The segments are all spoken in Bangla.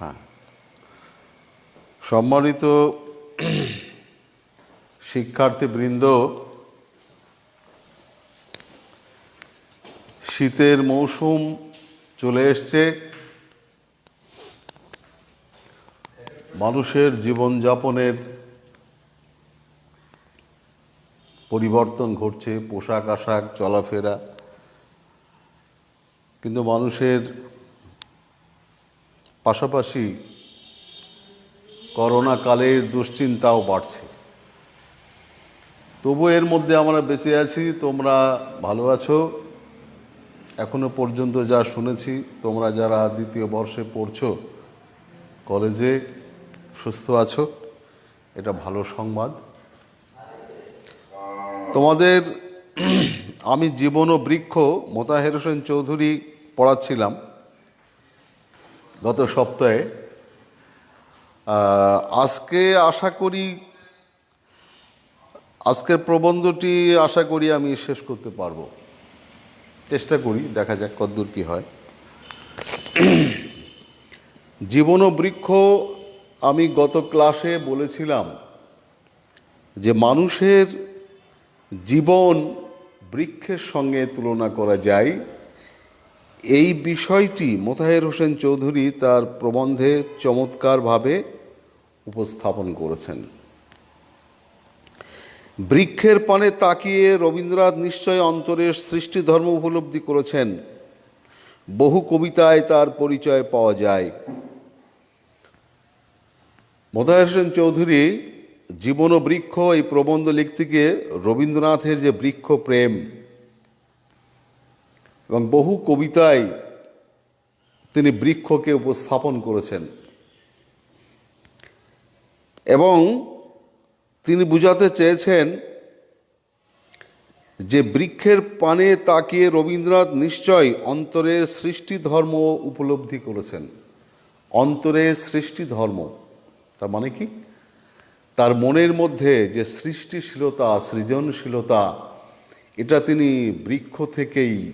হ্যাঁ। সম্মানিত শিক্ষার্থীবৃন্দ, শীতের মৌসুম চলে এসছে। মানুষের জীবনযাপনের পরিবর্তন ঘটছে, পোশাক আশাক, চলাফেরা। কিন্তু মানুষের পাশাপাশি করোনা কালের দুশ্চিন্তাও বাড়ছে। তবু এর মধ্যে আমরা বেঁচে আছি, তোমরা ভালো আছো। এখনও পর্যন্ত যা শুনেছি, তোমরা যারা দ্বিতীয় বর্ষে পড়ছো কলেজে, সুস্থ আছো। এটা ভালো সংবাদ। তোমাদের, আমি জীবন ও বৃক্ষ মোতাহের হোসেন চৌধুরী পড়াচ্ছিলাম। গত সপ্তাহে আজকে আশা করি, আজকের প্রবন্ধটি আশা করি আমি শেষ করতে পারব। চেষ্টা করি, দেখা যাক কদ্দূর কি হয়। জীবন বৃক্ষ, আমি গত ক্লাসে বলেছিলাম যে মানুষের জীবন বৃক্ষের সঙ্গে তুলনা করা যায় এই বিষয়টি মোতাহের হোসেন চৌধুরী তার প্রবন্ধে চমৎকারভাবে উপস্থাপন করেছেন। বৃক্ষের পানে তাকিয়ে রবীন্দ্রনাথ নিশ্চয় অন্তরের সৃষ্টি ধর্ম উপলব্ধি করেছেন। বহু কবিতায় তার পরিচয় পাওয়া যায়। মোতাহের হোসেন চৌধুরী জীবন ও বৃক্ষ এই প্রবন্ধ লিখতে গিয়ে রবীন্দ্রনাথের যে বৃক্ষ প্রেম এবং বহু কবিতায় তিনি বৃক্ষকে উপস্থাপন করেছেন। এবং তিনি বুঝাতে চেয়েছেন যে বৃক্ষের পানে তাকিয়ে রবীন্দ্রনাথ নিশ্চয় অন্তরের সৃষ্টি ধর্ম উপলব্ধি করেছেন। অন্তরের সৃষ্টি ধর্ম, তার মানে কি? তার মনের মধ্যে যে সৃষ্টিশীলতা, সৃজনশীলতা, এটা তিনি বৃক্ষ থেকেই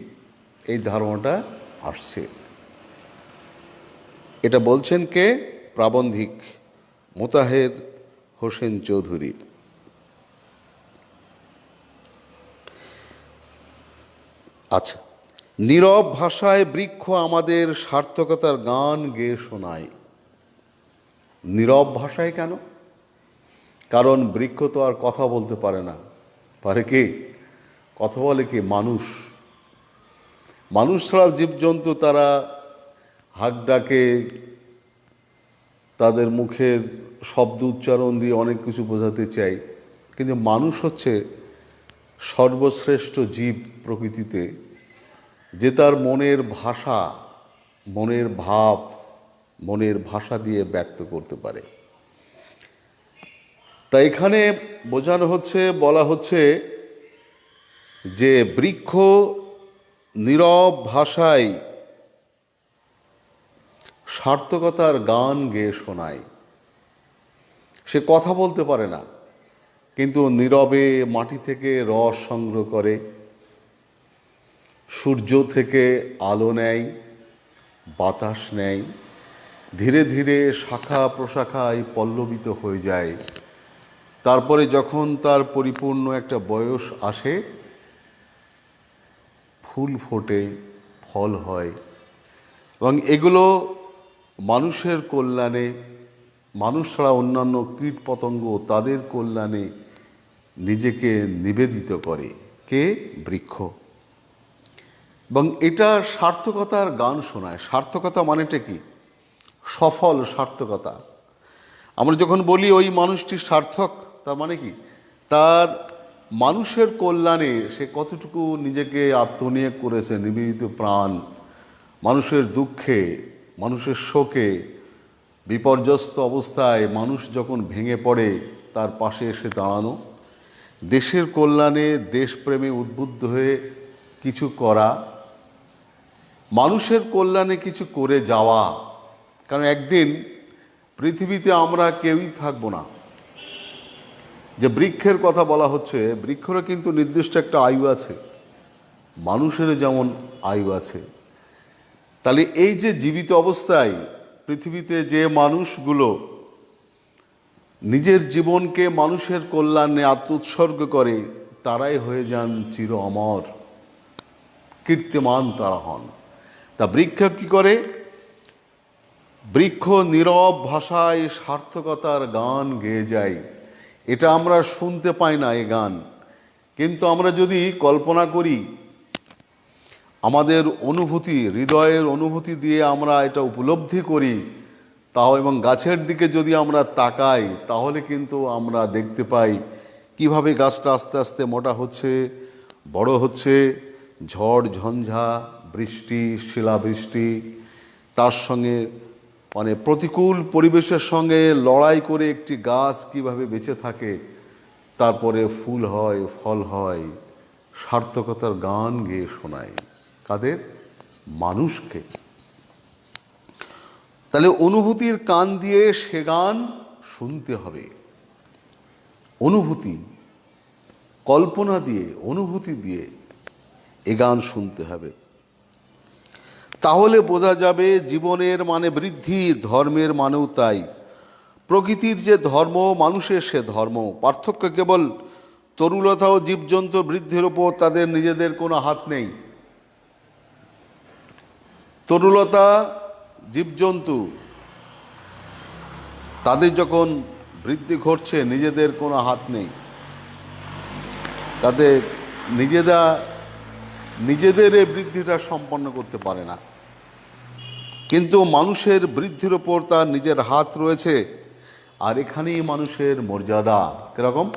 এই ধারণাটা আসছে। এটা বলছেন কে? প্রাবন্ধিক মোতাহের হোসেন চৌধুরী। আচ্ছা নীরব ভাষায় বৃক্ষ আমাদের সার্থকতার গান গেয়ে শোনায়। নীরব ভাষায় কেন? কারণ বৃক্ষ তো আর কথা বলতে পারে না। পারে কি? কথা বলে কি মানুষ মানুষ ছাড়া জীবজন্তু তারা হাক ডাকে, তাদের মুখের শব্দ উচ্চারণ দিয়ে অনেক কিছু বোঝাতে চাই। কিন্তু মানুষ হচ্ছে সর্বশ্রেষ্ঠ জীব প্রকৃতিতে, যে তার মনের ভাষা, মনের ভাব, মনের ভাষা দিয়ে ব্যক্ত করতে পারে। তা এখানে বোঝানো হচ্ছে, বলা হচ্ছে যে বৃক্ষ নীরব ভাষায় সার্থকতার গান গেয়ে শোনায়। সে কথা বলতে পারে না, কিন্তু নীরবে মাটি থেকে রস সংগ্রহ করে, সূর্য থেকে আলো নেয়, বাতাস নেয়, ধীরে ধীরে শাখা প্রশাখায় পল্লবিত হয়ে যায়। তারপরে যখন তার পরিপূর্ণ একটা বয়স আসে ফুল ফোটে, ফল হয়। এবং এগুলো মানুষের কল্যাণে, মানুষ ছাড়া অন্যান্য কীট পতঙ্গ তাদের কল্যাণে নিজেকে নিবেদিত করে। কে? বৃক্ষ। এবং এটা সার্থকতার গান শোনায়। সার্থকতা মানেটা কি? সফল সার্থকতা। আমরা যখন বলি ওই মানুষটি সার্থক, তার মানে কি? তার মানুষের কল্যাণে সে কতটুকু নিজেকে আত্মনিয়োগ করেছে, নিবেদিত প্রাণ, মানুষের দুঃখে, মানুষের শোকে, বিপর্যস্ত অবস্থায় মানুষ যখন ভেঙে পড়ে, তার পাশে এসে দাঁড়ানো, দেশের কল্যাণে দেশপ্রেমে উদ্বুদ্ধ হয়ে কিছু করা, মানুষের কল্যাণে কিছু করে যাওয়া, কারণ একদিন পৃথিবীতে আমরা কেউই থাকব না। যে বৃক্ষের কথা বলা হচ্ছে, বৃক্ষরও কিন্তু নির্দিষ্ট একটা আয়ু আছে। মানুষের যেমন আয়ু আছে। তাহলে এই যে জীবিত অবস্থায় পৃথিবীতে যে মানুষগুলো নিজের জীবনকে মানুষের কল্যাণে আত্মোৎসর্গ করে, তারাই হয়ে যান চির অমর, কীর্তিমান তারা হন। তা বৃক্ষ কি করে? বৃক্ষ নীরব ভাষায় সার্থকতার গান গেয়ে যায়। এটা আমরা শুনতে পাই না এ গান। কিন্তু আমরা যদি কল্পনা করি, আমাদের অনুভূতি, হৃদয়ের অনুভূতি দিয়ে আমরা এটা উপলব্ধি করি, তাও এবং গাছের দিকে যদি আমরা তাকাই, তাহলে কিন্তু আমরা দেখতে পাই কীভাবে গাছটা আস্তে আস্তে মোটা হচ্ছে, বড় হচ্ছে, ঝড়, ঝঞ্ঝা, বৃষ্টি, শিলাবৃষ্টি, তার সঙ্গে মানে প্রতিকূল পরিবেশের সঙ্গে লড়াই করে একটি গাছ কীভাবে বেঁচে থাকে, তারপরে ফুল হয়, ফল হয়, সার্থকতার গান গেয়ে শোনায়। কাদের? মানুষকে। তাহলে অনুভূতির কান দিয়ে সে গান শুনতে হবে। অনুভূতি, কল্পনা দিয়ে, অনুভূতি দিয়ে এ গান শুনতে হবে। তাহলে বোঝা যাবে জীবনের মানে বৃদ্ধি, ধর্মের মানেও তাই। প্রকৃতির যে ধর্ম, মানুষের সে ধর্ম। পার্থক্য কেবল তরুলতা ও জীবজন্তু বৃদ্ধির ওপর তাদের নিজেদের কোনো হাত নেই। তরুলতা, জীবজন্তু, তাদের যখন বৃদ্ধি ঘটছে, নিজেদের কোনো হাত নেই। তাদের নিজেরা, নিজেদের এই বৃদ্ধিটা সম্পন্ন করতে পারে না। কিন্তু মানুষের বৃদ্ধির ওপর তার নিজের হাত রয়েছে। আর এখানেই মানুষের মর্যাদা। কীরকম?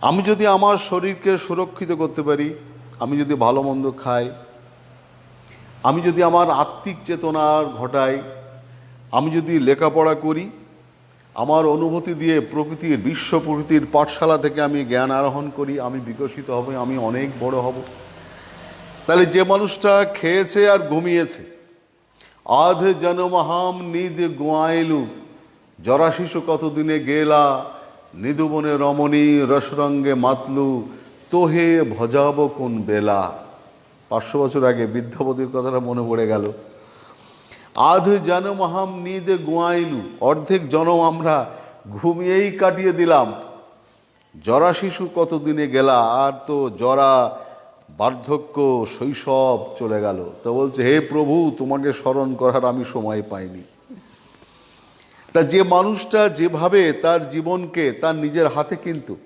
আমি যদি আমার শরীরকে সুরক্ষিত করতে পারি, আমি যদি ভালো মন্দ খাই, আমি যদি আমার আত্মিক চেতনার ঘটাই, আমি যদি লেখাপড়া করি, আমার অনুভূতি দিয়ে প্রকৃতির, বিশ্ব প্রকৃতির পাঠশালা থেকে আমি জ্ঞান আরোহণ করি, আমি বিকশিত হব, আমি অনেক বড় হব। তাহলে যে মানুষটা খেয়েছে আর ঘুমিয়েছে আধ জনমহাম নিদ গোয়াইলু। জরা শিশু কতদিনে গেলা? নিদুবনে রমণী রসরঙ্গে মাতলু। তোহে ভজাব কোন বেলা? পাঁচশো বছর আগে বৃদ্ধাবতীর কথাটা মনে পড়ে গেল। আধ জনমহাম নিদ গোয়াইলু। অর্ধেক জনম আমরা ঘুমিয়েই কাটিয়ে দিলাম। জরা শিশু কতদিনে গেলা? আর তো জরা বার্ধক্য, শৈশব চলে গেল। তো বলছে, হে প্রভু, তোমাকে স্মরণ করার আমি সময় পাইনি। তা যে মানুষটা যেভাবে তার জীবনকে তার নিজের হাতে কিন্তু,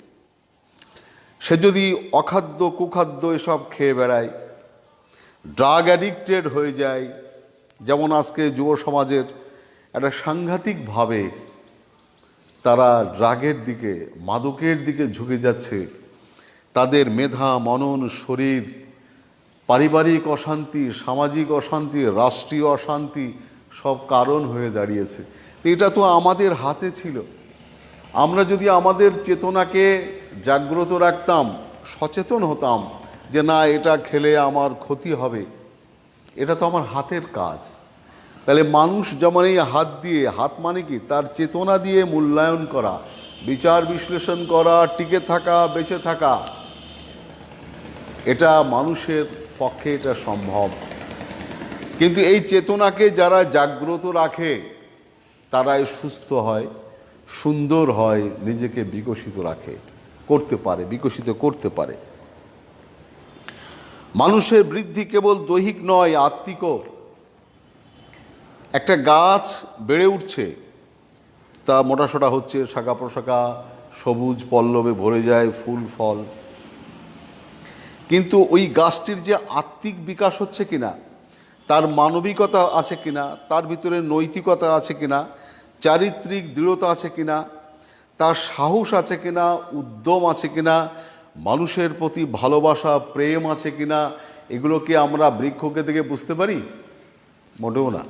সে যদি অখাদ্য, কুখাদ্য এসব খেয়ে বেড়ায়, ড্রাগ অ্যাডিক্টেড হয়ে যায়, যেমন আজকে যুব সমাজের একটা সাংঘাতিকভাবে তারা ড্রাগের দিকে, মাদকের দিকে ঝুঁকে যাচ্ছে তাদের মেধা, মনন, শরীর, পারিবারিক অশান্তি, সামাজিক অশান্তি, রাষ্ট্রীয় অশান্তি সব কারণ হয়ে দাঁড়িয়েছে। তো এটা তো আমাদের হাতে ছিল। আমরা যদি আমাদের চেতনাকে জাগ্রত রাখতাম, সচেতন হতাম যে না, এটা খেলে আমার ক্ষতি হবে, এটা তো আমার হাতের কাজ। তাহলে মানুষ যেমন এই হাত দিয়ে, হাত মানে কি? তার চেতনা দিয়ে মূল্যায়ন করা, বিচার বিশ্লেষণ করা, টিকে থাকা, বেঁচে থাকা এটা মানুষের পক্ষে এটা সম্ভব। কিন্তু এই চেতনাকে যারা জাগ্রত রাখে, তারাই সুস্থ হয়, সুন্দর হয়, নিজেকে বিকশিত রাখে, করতে পারে, বিকশিত করতে পারে। মানুষের বৃদ্ধি কেবল দৈহিক নয় আত্মিকও একটা গাছ বেড়ে উঠছে, তা মোটাসোটা হচ্ছে, শাখা প্রশাখা সবুজ পল্লবে ভরে যায়, ফুল, ফল। কিন্তু ওই গাছটির যে আত্মিক বিকাশ হচ্ছে কিনা, তার মানবিকতা আছে কিনা, তার ভিতরে নৈতিকতা আছে কিনা, চারিত্রিক দৃঢ়তা আছে কিনা, তার সাহস আছে কিনা, উদ্যম আছে কিনা, মানুষের প্রতি ভালোবাসা, প্রেম আছে কিনা এগুলোকে আমরা বৃক্ষকে থেকে বুঝতে পারি? মোটেও না।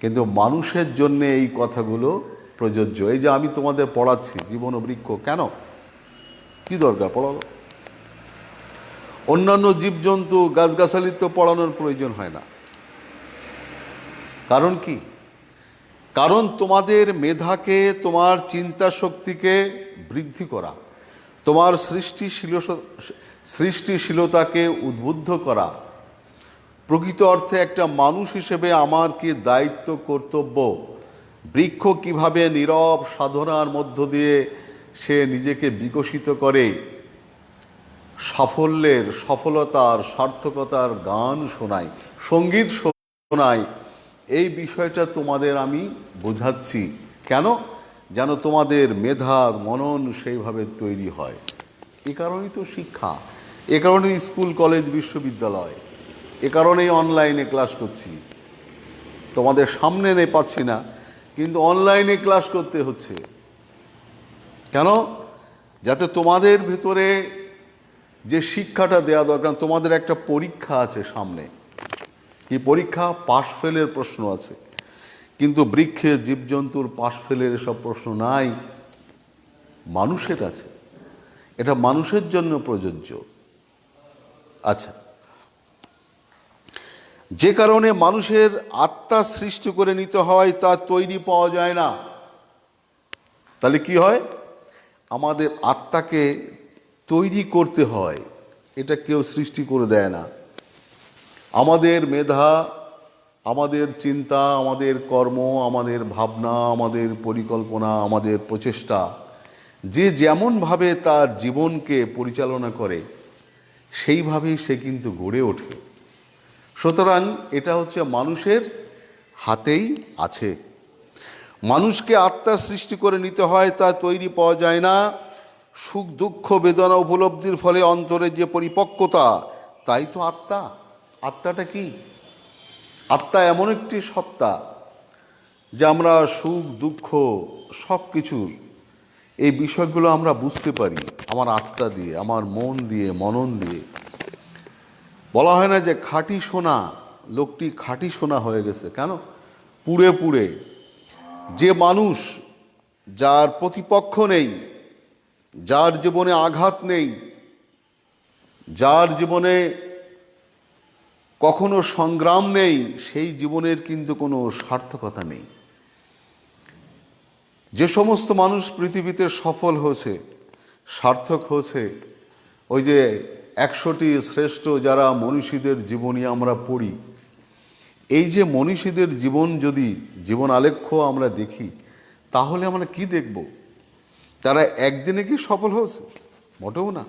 কিন্তু মানুষের জন্য এই কথাগুলো প্রযোজ্য। এই যে আমি তোমাদের পড়াচ্ছি, জীবন ও বৃক্ষ, কেন? কি দরকার? পড়ালো অন্যান্য জীবজন্তু গাছগাছালির তো পড়ানোর প্রয়োজন হয় না। কারণ কি? কারণ তোমাদের মেধাকে, তোমার চিন্তা শক্তিকে বৃদ্ধি করা, তোমার সৃষ্টিশীল সৃষ্টিশীলতাকে উদ্বুদ্ধ করা, প্রকৃত অর্থে একটা মানুষ হিসেবে আমার কি দায়িত্ব, কর্তব্য? বৃক্ষ কীভাবে নীরব সাধনার মধ্য দিয়ে সে নিজেকে বিকশিত করে? সাফল্যের সফলতার, সার্থকতার গান শোনায় সংগীত শোনাই। এই বিষয়টা তোমাদের আমি বোঝাচ্ছি। কেন? যেন তোমাদের মেধা মনন সেইভাবে তৈরি হয়। এ কারণেই তো শিক্ষা। এ কারণেই স্কুল, কলেজ, বিশ্ববিদ্যালয়। এ কারণেই অনলাইনে ক্লাস করছি। তোমাদের সামনে নে পাচ্ছি না, কিন্তু অনলাইনে ক্লাস করতে হচ্ছে। কেন? যাতে তোমাদের ভেতরে যে শিক্ষাটা দেওয়া দরকার, তোমাদের একটা পরীক্ষা আছে সামনে। কি পরীক্ষা? পাশ ফেলের প্রশ্ন আছে। কিন্তু বৃক্ষে জীবজন্তুর পাশ ফেলের এসব প্রশ্ন নাই। মানুষের আছে। এটা মানুষের জন্য প্রযোজ্য। আচ্ছা। যে কারণে মানুষের আত্মা সৃষ্টি করে নিতে হয়, তা তৈরি পাওয়া যায় না। তাহলে কি হয়? আমাদের আত্মাকে তৈরি করতে হয়, এটা কেউ সৃষ্টি করে দেয় না। আমাদের মেধা, আমাদের চিন্তা, আমাদের কর্ম, আমাদের ভাবনা, আমাদের পরিকল্পনা, আমাদের প্রচেষ্টা, যে যেমনভাবে তার জীবনকে পরিচালনা করে, সেইভাবেই সে কিন্তু গড়ে ওঠে। সুতরাং এটা হচ্ছে মানুষের হাতেই আছে। মানুষকে আত্মা সৃষ্টি করে নিতে হয়, তা তৈরি পাওয়া যায় না। সুখ, দুঃখ, বেদনা, উপলব্ধির ফলে অন্তরের যে পরিপক্কতা, তাই তো আত্মা। আত্মাটা কি? আত্মা এমন একটি সত্তা যে আমরা সুখ, দুঃখ সব কিছুর এই বিষয়গুলো আমরা বুঝতে পারি আমার আত্মা দিয়ে, আমার মন দিয়ে, মনন দিয়ে। বলা হয় না যে খাঁটি সোনা, লোকটি খাঁটি সোনা হয়ে গেছে। কেন? পুড়ে পুড়ে। যে মানুষ যার প্রতিপক্ষ নেই যার জীবনে আঘাত নেই, যার জীবনে কখনো সংগ্রাম নেই, সেই জীবনের কিন্তু কোনো সার্থকতা নেই। যে সমস্ত মানুষ পৃথিবীতে সফল হয়েছে, সার্থক হয়েছে, ওই যে একশোটি শ্রেষ্ঠ যারা মনীষীদের জীবনী আমরা পড়ি, এই যে মনীষীদের জীবন যদি জীবন আলেখ্য আমরা দেখি, তাহলে আমরা কি দেখব? তারা একদিনে কি সফল হয়েছে? মোটেও না।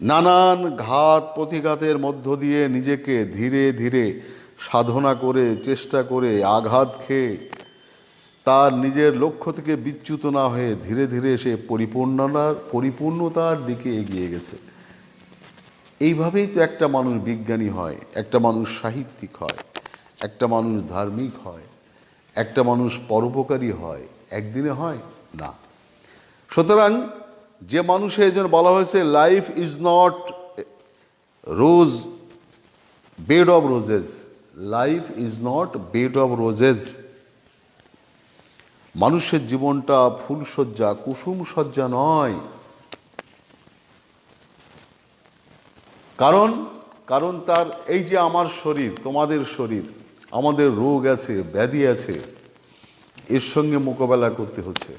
নানান ঘাত প্রতিঘাতের মধ্য দিয়ে নিজেকে ধীরে ধীরে সাধনা করে, চেষ্টা করে আঘাত খেয়ে তার নিজের লক্ষ্য থেকে বিচ্যুত না হয়ে ধীরে ধীরে সে পরিপূর্ণতার পরিপূর্ণতার দিকে এগিয়ে গেছে। এইভাবেই তো একটা মানুষ বিজ্ঞানী হয়, একটা মানুষ সাহিত্যিক হয়, একটা মানুষ ধার্মিক হয়, একটা মানুষ পরোপকারী হয়। একদিনে হয় না। সুতরাং যে মানুষের জন্য বলা হয়েছে life is not rose bed of roses life is not bed of roses মানুষের জীবনটা ফুলসজ্জা কুসুম সজ্জা নয়। কারণ কারণ তার, এই যে আমার শরীর, তোমাদের শরীর, আমাদের রোগ আছে, ব্যাধি আছে, এর সঙ্গে মোকাবেলা করতে হচ্ছে।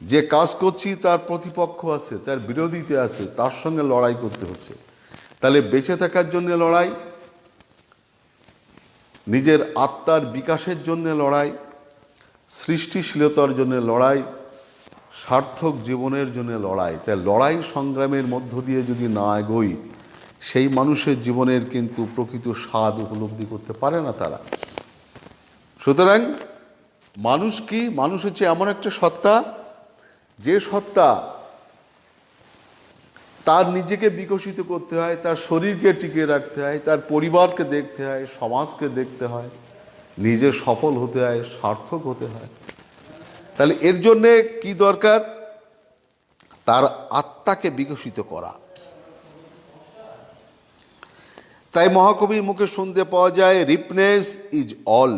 যে কাজ করছি, তার প্রতিপক্ষ আছে, তার বিরোধীতে আছে, তার সঙ্গে লড়াই করতে হচ্ছে। তাহলে বেঁচে থাকার জন্য লড়াই, নিজের আত্মার বিকাশের জন্য লড়াই, সৃষ্টিশীলতার জন্য লড়াই, সার্থক জীবনের জন্য লড়াই। তাই লড়াই সংগ্রামের মধ্য দিয়ে যদি না এগোই, সেই মানুষের জীবনের কিন্তু প্রকৃত স্বাদ উপলব্ধি করতে পারে না তারা। সুতরাং মানুষ কি? মানুষ হচ্ছে এমন একটা সত্তা যে সত্তা তার নিজেকে বিকশিত করতে হয়, তার শরীরকে টিকিয়ে রাখতে হয়, তার পরিবারকে দেখতে হয়, সমাজকে দেখতে হয়, নিজে সফল হতে হয়, সার্থক হতে হয়। তাহলে এর জন্যে কি দরকার? তার আত্মাকে বিকশিত করা। তাই মহাকবির মুখে শুনতে পাওয়া যায় রিপনেস ইজ অল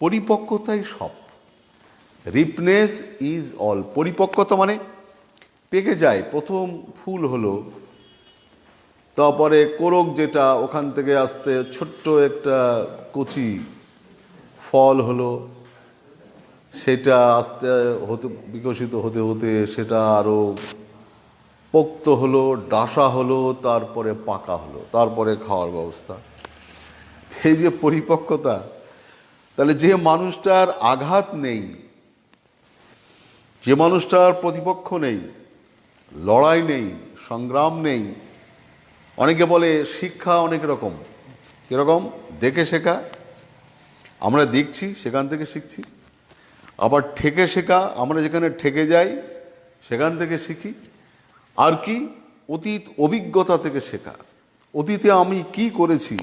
পরিপক্কতাই সব। রিপনেস ইজ অল পরিপক্কতা মানে পেকে যায়। প্রথম ফুল হলো, তারপরে কোরক যেটা ওখান থেকে আসতে ছোট্ট একটা কচি ফল হলো, সেটা আস্তে হতে, বিকশিত হতে হতে সেটা আরও পোক্ত হলো, ডাসা হলো, তারপরে পাকা হলো, তারপরে খাওয়ার ব্যবস্থা। এই যে পরিপক্কতা, তাহলে যে মানুষটার আঘাত নেই যে মানুষটার প্রতিপক্ষ নেই, লড়াই নেই, সংগ্রাম নেই, অনেকে বলে শিক্ষা অনেক রকম। কীরকম? দেখে শেখা। আমরা দেখছি, সেখান থেকে শিখছি। আবার ঠেকে শেখা, আমরা যেখানে ঠেকে যাই, সেখান থেকে শিখি। আর কি? অতীত অভিজ্ঞতা থেকে শেখা। অতীতে আমি কি করেছি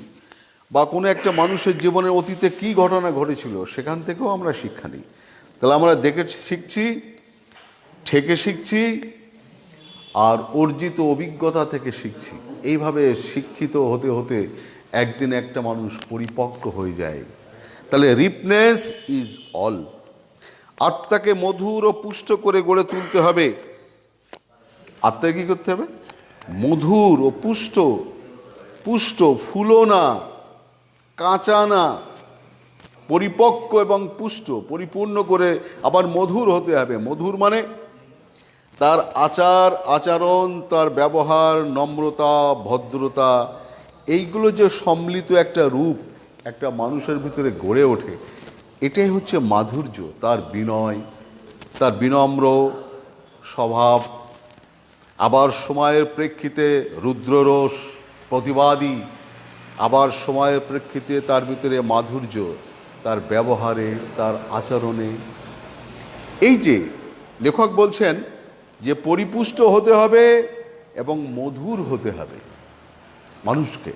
বা কোনো একটা মানুষের জীবনের অতীতে কি ঘটনা ঘটেছিল, সেখান থেকেও আমরা শিক্ষা নিই। তাহলে আমরা দেখে শিখছি ঠেকে শিখছি আর অর্জিত অভিজ্ঞতা থেকে শিখছি। এইভাবে শিক্ষিত হতে হতে একদিন একটা মানুষ পরিপক্ক হয়ে যায়। তাহলে রিপনেস ইজ অল। আত্মাকে মধুর ও পুষ্ট করে গড়ে তুলতে হবে। আত্মাকে কী করতে হবে? মধুর ও পুষ্ট পুষ্ট ফুলো না কাঁচা না পরিপক্ক এবং পুষ্ট, পরিপূর্ণ করে আবার মধুর হতে হবে। মধুর মানে তার আচার, আচরণ, তার ব্যবহার, নম্রতা, ভদ্রতা, এইগুলো যে সম্মিলিত একটা রূপ একটা মানুষের ভিতরে গড়ে ওঠে, এটাই হচ্ছে মাধুর্য, তার বিনয়, তার বিনম্র স্বভাব, আবার সময়ের প্রেক্ষিতে রুদ্ররোষ, প্রতিবাদী, আবার সময়ের প্রেক্ষিতে তার ভিতরে মাধুর্য, তার ব্যবহারে, তার আচরণে। এই যে লেখক বলছেন যে পরিপুষ্ট হতে হবে এবং মধুর হতে হবে মানুষকে।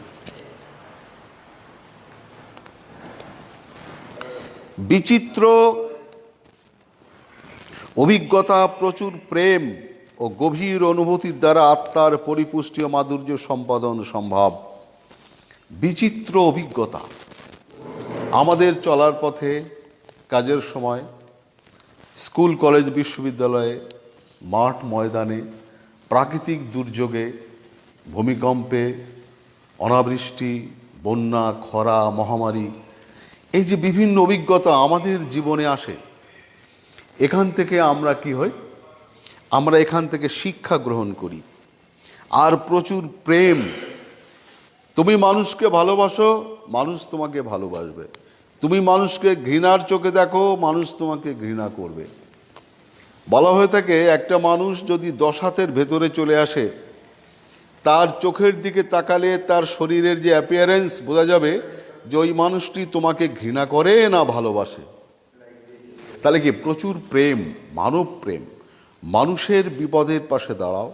বিচিত্র অভিজ্ঞতা, প্রচুর প্রেম ও গভীর অনুভূতির দ্বারা আত্মার পরিপুষ্টি ও মাধুর্য সম্পাদন সম্ভব। বিচিত্র অভিজ্ঞতা। আমাদের চলার পথে, কাজের সময়, স্কুল, কলেজ, বিশ্ববিদ্যালয়ে মাঠ ময়দানে প্রাকৃতিক দুর্যোগে, ভূমিকম্পে, অনাবৃষ্টি, বন্যা, খরা, মহামারী, এই যে বিভিন্ন অভিজ্ঞতা আমাদের জীবনে আসে, এখান থেকে আমরা কি হই? আমরা এখান থেকে শিক্ষা গ্রহণ করি। আর প্রচুর প্রেম। তুমি মানুষকে ভালোবাসো, মানুষ তোমাকে ভালোবাসবে। তুমি মানুষকে ঘৃণার চোখে দেখো, মানুষ তোমাকে ঘৃণা করবে। বলা হয়ে থাকে, একটা মানুষ যদি দশ হাতের ভেতরে চলে আসে, তার চোখের দিকে তাকালে তার শরীরের যে অ্যাপিয়ারেন্স বোঝা যাবে যে ওই মানুষটি তোমাকে ঘৃণা করে না ভালোবাসে। তাহলে কি প্রচুর প্রেম, মানব প্রেম? মানুষের বিপদের পাশে দাঁড়াও,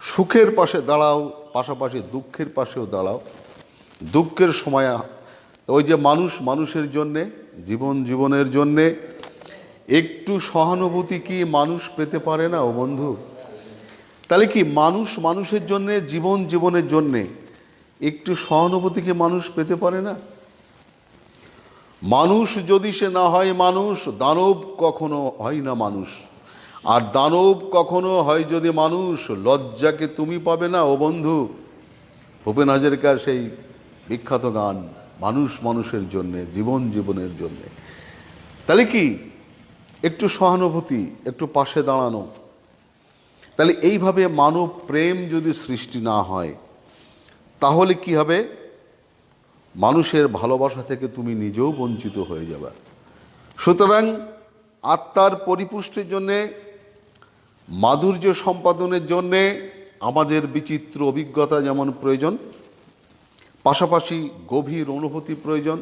সুখের পাশে দাঁড়াও, পাশাপাশি দুঃখের পাশেও দাঁড়াও। দুঃখের সময়, ওই যে মানুষ মানুষের জন্যে, জীবন জীবনের জন্যে একটু সহানুভূতি কি মানুষ পেতে পারে না ও বন্ধু? তাহলে কি মানুষ মানুষের জন্যে, জীবন জীবনের জন্যে একটু সহানুভূতি কি মানুষ পেতে পারে না? মানুষ যদি সে না হয় মানুষ, দানব কখনো হয় না মানুষ। আর দানব কখনো হয় যদি মানুষ লজ্জাকে তুমি পাবে না ও বন্ধু? ভূপেন হাজারিকার সেই বিখ্যাত গান, মানুষ মানুষের জন্যে, জীবন জীবনের জন্যে। তাহলে কি একটু সহানুভূতি, একটু পাশে দাঁড়ানো। তাহলে এইভাবে মানব প্রেম যদি সৃষ্টি না হয়, তাহলে কি হবে? মানুষের ভালোবাসা থেকে তুমি নিজেও বঞ্চিত হয়ে যাবে। সুতরাং আত্মার পরিপুষ্টির জন্যে, মাধুর্য সম্পাদনের জন্যে আমাদের বিচিত্র অভিজ্ঞতা যেমন প্রয়োজন, পাশাপাশি গভীর অনুভূতি প্রয়োজন,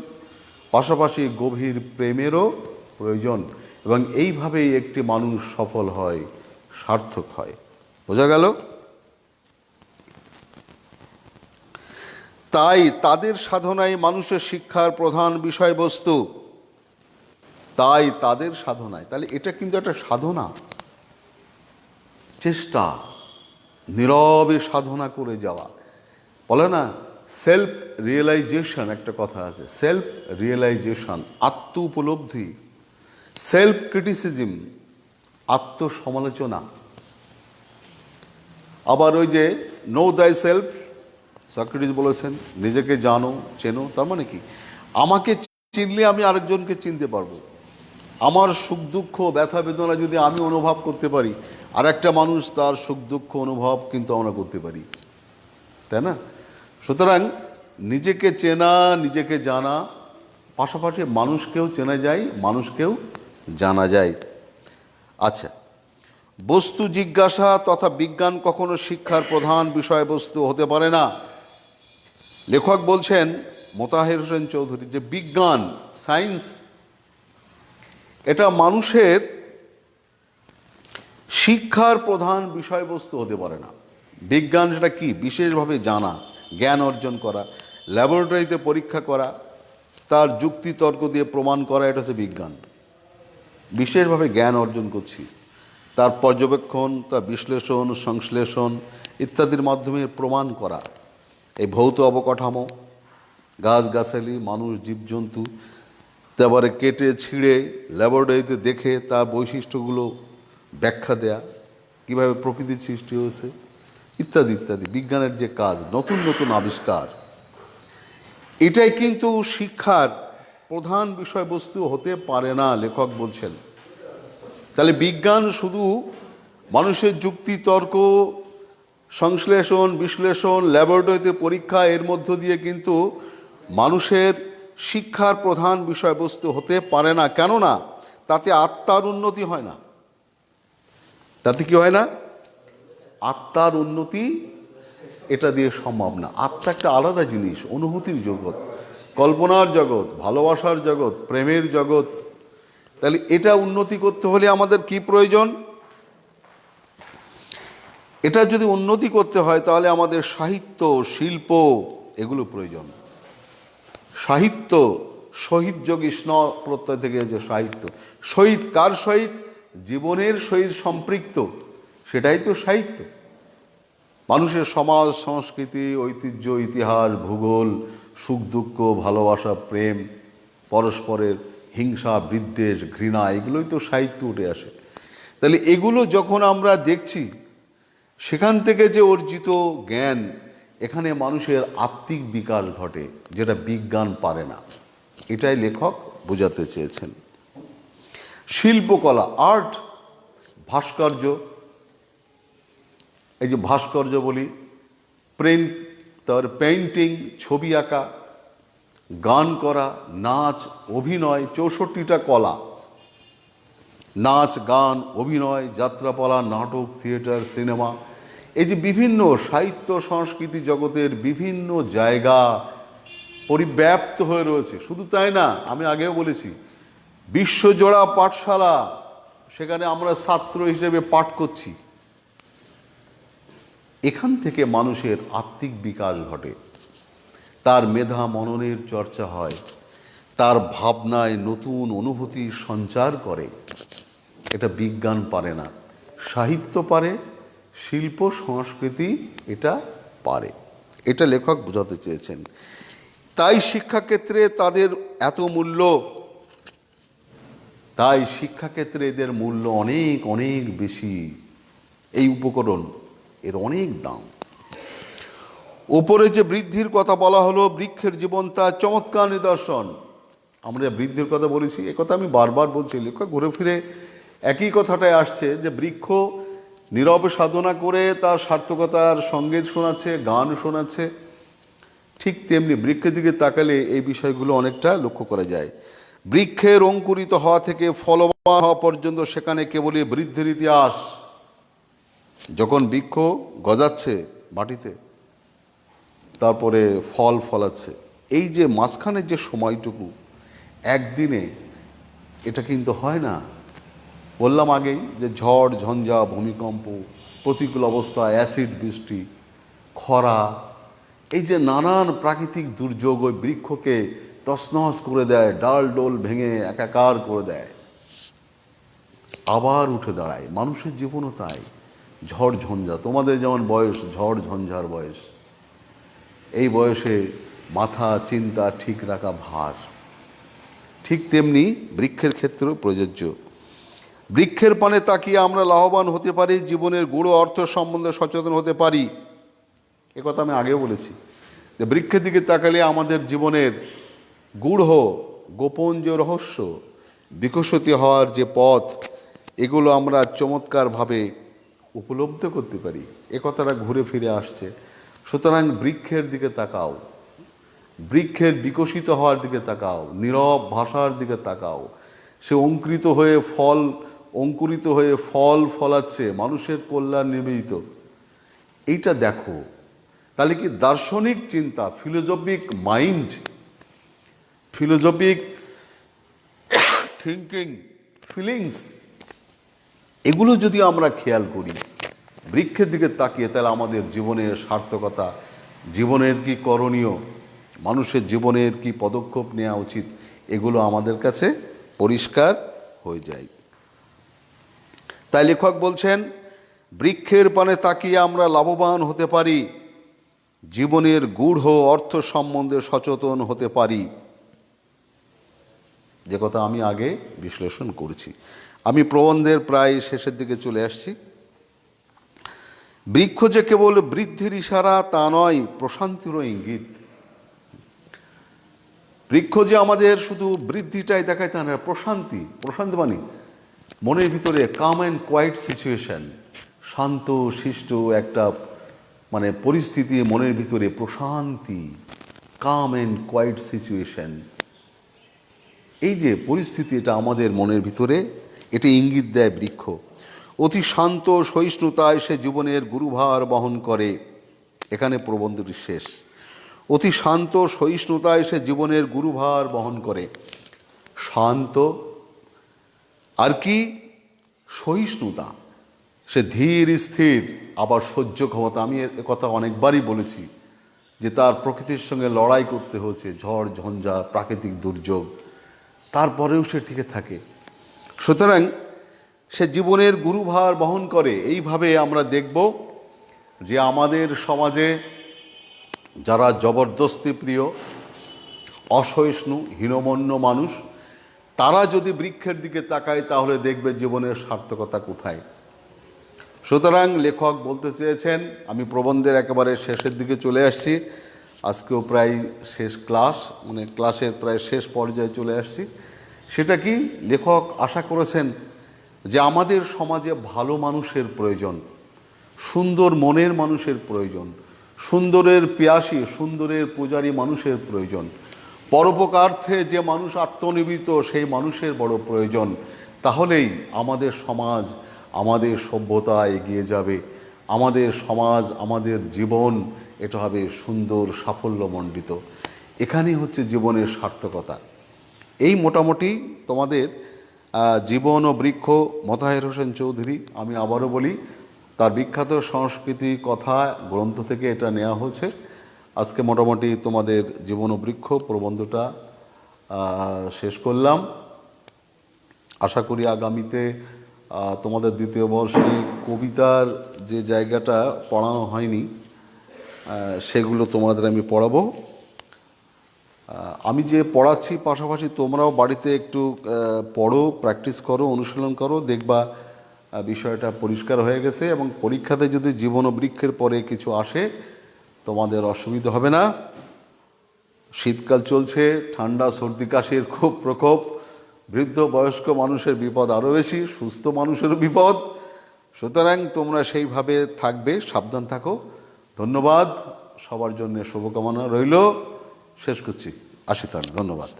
পাশাপাশি গভীর প্রেমেরও প্রয়োজন। এবং এইভাবেই একটি মানুষ সফল হয়, সার্থক হয়। বোঝা গেল? তাই তাদের সাধনাই মানুষের শিক্ষার প্রধান বিষয়বস্তু। তাই তাদের সাধনায় তাহলে এটা কিন্তু একটা সাধনা। চেষ্টা, নীরবে সাধনা করে যাওয়া। বলে না সেলফ রিয়েলাইজেশন একটা কথা আছে। সেলফ রিয়েলাইজেশন আত্ম উপলব্ধি সেলফ ক্রিটিসিজম আত্মসমালোচনা। আবার ওই যে নো দাই সেলফ সক্রেটিস বলেছেন, নিজেকে জানো, চেনো, তার মানে কি? আমাকে চিনলে আমি আরেকজনকে চিনতে পারব। আমার সুখ, দুঃখ, ব্যথা, বেদনা যদি আমি অনুভব করতে পারি আর একটা মানুষ তার সুখ, দুঃখ, অনুভব কিন্তু আমরা করতে পারি। তাই না? সুতরাং নিজেকে চেনা, নিজেকে জানা, পাশাপাশি মানুষকেও চেনা যায়, মানুষকেও জানা যায়। আচ্ছা বস্তু জিজ্ঞাসা তথা বিজ্ঞান কখনো শিক্ষার প্রধান বিষয়বস্তু হতে পারে না। লেখক বলছেন, মোতাহের হোসেন চৌধুরী, যে বিজ্ঞান, সায়েন্স, এটা মানুষের শিক্ষার প্রধান বিষয়বস্তু হতে পারে না। বিজ্ঞান সেটা কি? বিশেষভাবে জানা, জ্ঞান অর্জন করা ল্যাবরেটরিতে পরীক্ষা করা, তার যুক্তি তর্ক দিয়ে প্রমাণ করা, এটা হচ্ছে বিজ্ঞান। বিশেষভাবে জ্ঞান অর্জন করছি। তার পর্যবেক্ষণ, তার বিশ্লেষণ, সংশ্লেষণ ইত্যাদির মাধ্যমে প্রমাণ করা। এই ভৌত অবকাঠামো গাছগাছালি মানুষ, জীবজন্তু, তারপরে কেটে, ছিঁড়ে, ল্যাবরেটরিতে দেখে তার বৈশিষ্ট্যগুলো ব্যাখ্যা দেয়া, কীভাবে প্রকৃতির সৃষ্টি হয়েছে, ইত্যাদি ইত্যাদি। বিজ্ঞানের যে কাজ, নতুন নতুন আবিষ্কার। এটাই কিন্তু শিক্ষার প্রধান বিষয়বস্তু হতে পারে না, লেখক বলছেন। তাহলে বিজ্ঞান শুধু মানুষের যুক্তি, তর্ক, সংশ্লেষণ, বিশ্লেষণ, ল্যাবরেটরিতে পরীক্ষা, এর মধ্য দিয়ে কিন্তু মানুষের শিক্ষার প্রধান বিষয়বস্তু হতে পারে না। কেননা তাতে আত্মার উন্নতি হয় না। তাতে কি হয় না? আত্মার উন্নতি এটা দিয়ে সম্ভব না। আত্মা একটা আলাদা জিনিস, অনুভূতির জগৎ। কল্পনার জগৎ, ভালোবাসার জগৎ, প্রেমের জগৎ। তাহলে এটা উন্নতি করতে হলে আমাদের কি প্রয়োজন? এটা যদি উন্নতি করতে হয় তাহলে আমাদের সাহিত্য, শিল্প, এগুলো প্রয়োজন। সাহিত্য, শহীদ যোগী স্ন প্রত্যয় থেকে যে সাহিত্য। শহীদ কার সহিত জীবনের সহিত সম্পৃক্ত। সেটাই তো সাহিত্য। মানুষের সমাজ, সংস্কৃতি, ঐতিহ্য, ইতিহাস, ভূগোল সুখ, দুঃখ, ভালোবাসা, প্রেম, পরস্পরের হিংসা, বিদ্বেষ, ঘৃণা, এগুলোই তো সাহিত্য উঠে আসে। তাহলে এগুলো যখন আমরা দেখছি, সেখান থেকে যে অর্জিত জ্ঞান, এখানে মানুষের আত্মিক বিকাশ ঘটে, যেটা বিজ্ঞান পারে না। এটাই লেখক বোঝাতে চেয়েছেন। শিল্পকলা, আর্ট, ভাস্কর্য, এই যে ভাস্কর্য বলি তারপর পেইন্টিং ছবি আঁকা, গান করা, নাচ, অভিনয়, চৌষট্টিটা কলা। নাচ, গান, অভিনয়, যাত্রাপালা, নাটক থিয়েটার সিনেমা এই যে বিভিন্ন সাহিত্য, সংস্কৃতি জগতের বিভিন্ন জায়গা পরিব্যাপ্ত হয়ে রয়েছে। শুধু তাই না, আমি আগেও বলেছি, বিশ্বজোড়া পাঠশালা, সেখানে আমরা ছাত্র হিসেবে পাঠ করছি। এখান থেকে মানুষের আত্মিক বিকাশ ঘটে। তার মেধা মননের চর্চা হয়, তার ভাবনায় নতুন অনুভূতি সঞ্চার করে। এটা বিজ্ঞান পারে না, সাহিত্য পারে, শিল্প, সংস্কৃতি এটা পারে। এটা লেখক বোঝাতে চেয়েছেন। তাই শিক্ষাক্ষেত্রে তাদের এত মূল্য, তাই শিক্ষাক্ষেত্রে এদের মূল্য অনেক অনেক বেশি। এই উপকরণ এর অনেক দাম। ওপরে যে বৃদ্ধির কথা বলা হলো, বৃক্ষের জীবন তার চমৎকার নিদর্শন। আমরা বৃদ্ধির কথা বলেছি কথা আমি বারবার বলছি, লেখক ঘুরে ফিরে একই কথাটাই আসছে, যে বৃক্ষ নীরবে সাধনা করে তার সার্থকতার সংগীত শোনাচ্ছে, গান শোনাচ্ছে। ঠিক তেমনি বৃক্ষের দিকে তাকালে এই বিষয়গুলো অনেকটা লক্ষ্য করা যায়। বৃক্ষের অঙ্কুরিত হওয়া থেকে ফলবান হওয়া পর্যন্ত সেখানে কেবলই বৃদ্ধির ইতিহাস। যখন বৃক্ষ গজাচ্ছে মাটিতে, তারপরে ফল ফলাচ্ছে, এই যে মাঝখানের যে সময়টুকু, একদিনে এটা কিন্তু হয় না। বললাম আগেই যে ঝড়, ঝঞ্ঝা, ভূমিকম্প, প্রতিকূল অবস্থা, অ্যাসিড, বৃষ্টি, খরা, এই যে নানান প্রাকৃতিক দুর্যোগ ওই বৃক্ষকে তসনস করে দেয়, ডাল ডোল ভেঙে একাকার করে দেয়, আবার উঠে দাঁড়ায়। মানুষের জীবনও তাই। ঝড় ঝঞ্ঝা, তোমাদের যেমন বয়স, ঝড় ঝঞ্ঝার বয়স, এই বয়সে মাথা চিন্তা ঠিক রাখা ভার। ঠিক তেমনি বৃক্ষের ক্ষেত্রেও প্রযোজ্য। বৃক্ষের পানে তাকিয়ে আমরা লাভবান হতে পারি, জীবনের গুড়ো অর্থ সম্বন্ধে সচেতন হতে পারি। কথা আমি আগেও বলেছি। যে বৃক্ষের দিকে তাকালে আমাদের জীবনের গূঢ়, গোপন যে রহস্য, বিকশিত হওয়ার যে পথ, এগুলো আমরা চমৎকারভাবে উপলব্ধি করতে পারি। এ কথাটা ঘুরে ফিরে আসছে। সুতরাং বৃক্ষের দিকে তাকাও। বৃক্ষের বিকশিত হওয়ার দিকে তাকাও। নীরব ভাষার দিকে তাকাও। সে অঙ্কুরিত হয়ে ফল, অঙ্কুরিত হয়ে ফল ফলাচ্ছে, মানুষের কল্যাণ নিবেদিত। এইটা দেখো। তাহলে কি দার্শনিক চিন্তা, philosophic mind, philosophic thinking feelings এগুলো যদি আমরা খেয়াল করি, বৃক্ষের দিকে তাকিয়ে, তাহলে আমাদের জীবনের সার্থকতা, জীবনের কি করণীয়, মানুষের জীবনের কি পদক্ষেপ নেওয়া উচিত, এগুলো আমাদের কাছে পরিষ্কার হয়ে যায়। তাই লেখক বলছেন, বৃক্ষের পানে তাকিয়ে আমরা লাভবান হতে পারি, জীবনের গূঢ় অর্থ সম্বন্ধে সচেতন হতে পারি। যে কথা আমি আগে বিশ্লেষণ করেছি। আমি প্রবন্ধের প্রায় শেষের দিকে চলে আসছি। বৃক্ষ যে কেবল বৃদ্ধির ইশারা, তা নয়, প্রশান্তিরও ইঙ্গিত। বৃক্ষ যে আমাদের শুধু বৃদ্ধিটাই দেখায়, তা না প্রশান্তি। প্রশান্তি মানে মনের ভিতরে কাম অ্যান্ড কোয়াইট সিচুয়েশন শান্ত শিষ্ট একটা মানে পরিস্থিতি, মনের ভিতরে প্রশান্তি কাম অ্যান্ড কোয়াইট সিচুয়েশন এই যে পরিস্থিতি, এটা আমাদের মনের ভিতরে এটা ইঙ্গিত দেয় বৃক্ষ। অতি শান্ত সহিষ্ণুতায় সে জীবনের গুরুভার বহন করে। এখানে প্রবন্ধটি শেষ। অতি শান্ত সহিষ্ণুতায় সে জীবনের গুরুভার বহন করে। শান্ত আর কি? সহিষ্ণুতা। সে ধীর, স্থির, আবার সহ্য ক্ষমতা। আমি কথা অনেকবারই বলেছি যে তার প্রকৃতির সঙ্গে লড়াই করতে হয়েছে। ঝড়, ঝঞ্ঝা, প্রাকৃতিক দুর্যোগ। তারপরেও সে টিকে থাকে। সুতরাং সে জীবনের গুরুভার বহন করে, এইভাবে আমরা দেখব যে আমাদের সমাজে যারা জবরদস্তি প্রিয়, অসহিষ্ণু, হীনমন্য মানুষ, তারা যদি বৃক্ষের দিকে তাকায়, তাহলে দেখবে জীবনের সার্থকতা কোথায়? সুতরাং লেখক বলতে চেয়েছেন, আমি প্রবন্ধের একেবারে শেষের দিকে চলে আসছি। আজকেও প্রায় শেষ ক্লাস মানে ক্লাসের প্রায় শেষ পর্যায়ে চলে আসছি। সেটা কি? লেখক আশা করেছেন যে আমাদের সমাজে ভালো মানুষের প্রয়োজন, সুন্দর মনের মানুষের প্রয়োজন, সুন্দরের পিয়াসী, সুন্দরের পূজারী মানুষের প্রয়োজন, পরোপকার্থে যে মানুষ আত্মনিবিত সেই মানুষের বড় প্রয়োজন, তাহলেই আমাদের সমাজ, আমাদের সভ্যতা এগিয়ে যাবে। আমাদের সমাজ, আমাদের জীবন, এটা হবে সুন্দর সাফল্যমণ্ডিত। এখানেই হচ্ছে জীবনের সার্থকতা। এই মোটামুটি তোমাদের জীবন ও বৃক্ষ, মতাহের হোসেন চৌধুরী, আমি আবারও বলি, তার বিখ্যাত সংস্কৃতি, কথা, গ্রন্থ থেকে এটা নেওয়া হয়েছে। আজকে মোটামুটি তোমাদের জীবন ও বৃক্ষ প্রবন্ধটা শেষ করলাম। আশা করি আগামীতে তোমাদের দ্বিতীয় বর্ষে কবিতার যে জায়গাটা পড়ানো হয়নি সেগুলো তোমাদের আমি পড়াবো। আমি যে পড়াচ্ছি পাশাপাশি তোমরাও বাড়িতে একটু পড়ো প্র্যাকটিস করো, অনুশীলন করো, দেখবা বিষয়টা পরিষ্কার হয়ে গেছে এবং পরীক্ষাতে যদি জীবন বৃক্ষের পরে কিছু আসে, তোমাদের অসুবিধা হবে না। শীতকাল চলছে, ঠান্ডা, সর্দি, কাশির খুব প্রকোপ। বৃদ্ধ, বয়স্ক মানুষের বিপদ আরও বেশি, সুস্থ মানুষেরও বিপদ। সুতরাং তোমরা সেইভাবে থাকবে, সাবধান থাকো। ধন্যবাদ। সবার জন্য শুভকামনা রইল। শেষ করছি। তাহলে ধন্যবাদ।